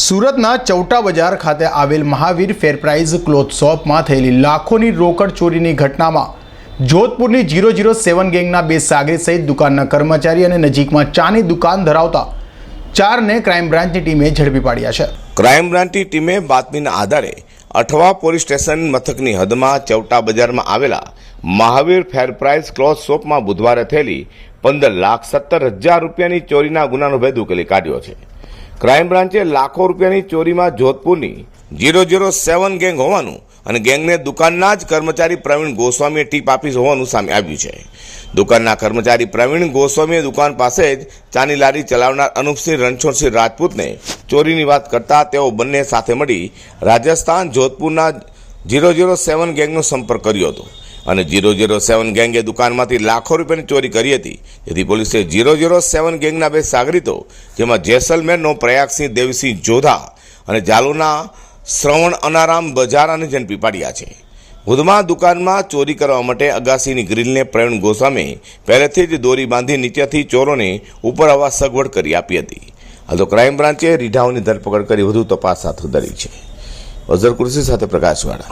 સુરતના ચૌટા બજાર ખાતે આવેલ મહાવીર ફેરપ્રાઇઝ ક્લોથ શોપમાં થયેલી લાખોની રોકડ ચોરીની ઘટનામાં જોધપુરની જીરો જીરો સેવન ગેંગના બે સાગરી સહિત દુકાનના કર્મચારી અને નજીકમાં ચાની દુકાન ધરાવતા ચારને ક્રાઇમ બ્રાન્ચની ટીમે ઝડપી પાડ્યા છે. ક્રાઇમ બ્રાન્ચની ટીમે બાતમીના આધારે અઠવા પોલીસ સ્ટેશન મથકની હદમાં ચૌટા બજારમાં આવેલા મહાવીર ફેરપ્રાઇઝ ક્લોથ શોપમાં બુધવારે થયેલી પંદર લાખ સત્તર હજાર રૂપિયાની ચોરીના ગુનાનો ભેદ ઉકેલી કાઢ્યો છે. ક્રાઇમ બ્રાન્ચે લાખો રૂપિયાની ચોરીમાં જોધપુરની જીરો ઝીરો સેવન ગેંગ હોવાનું અને ગેંગને દુકાનના જ કર્મચારી પ્રવીણ ગોસ્વામીએ ટીપ આપી હોવાનું સામે આવ્યું છે. દુકાનના કર્મચારી પ્રવીણ ગોસ્વામીએ દુકાન પાસે જ ચાની લારી ચલાવનાર અનુપસિંહ રણછોડસિંહ રાજપૂતને ચોરીની વાત કરતા તેઓ બંને સાથે મળી રાજસ્થાન જોધપુરના જીરો ઝીરો સેવન ગેંગનો સંપર્ક કર્યો હતો. અને જીરો જીરો સેવન ગેંગે દુકાનમાંથી લાખો રૂપિયાની ચોરી કરી હતી. જેથી પોલીસે જીરો જીરો સેવન ગેંગના બે સાગરીતો, જેમાં જેસલમેરનો પ્રયાગસિંહ દેવસિંહ જોધા અને જાલોના શ્રવણ અનારામ બજારાને ઝડપી પાડ્યા છે. વધુમાં દુકાનમાં ચોરી કરવા માટે અગાસીની ગ્રીલને પ્રવીણ ગોસ્વામી પહેલેથી જ દોરી બાંધી નીચેથી ચોરોને ઉપર આવવા સગવડ કરી આપી હતી. હાલ તો ક્રાઇમ બ્રાન્ચે રીઢાઓની ધરપકડ કરી વધુ તપાસ હાથ ધરી છે. અઝર કુર્સી સાથે પ્રકાશવાળા.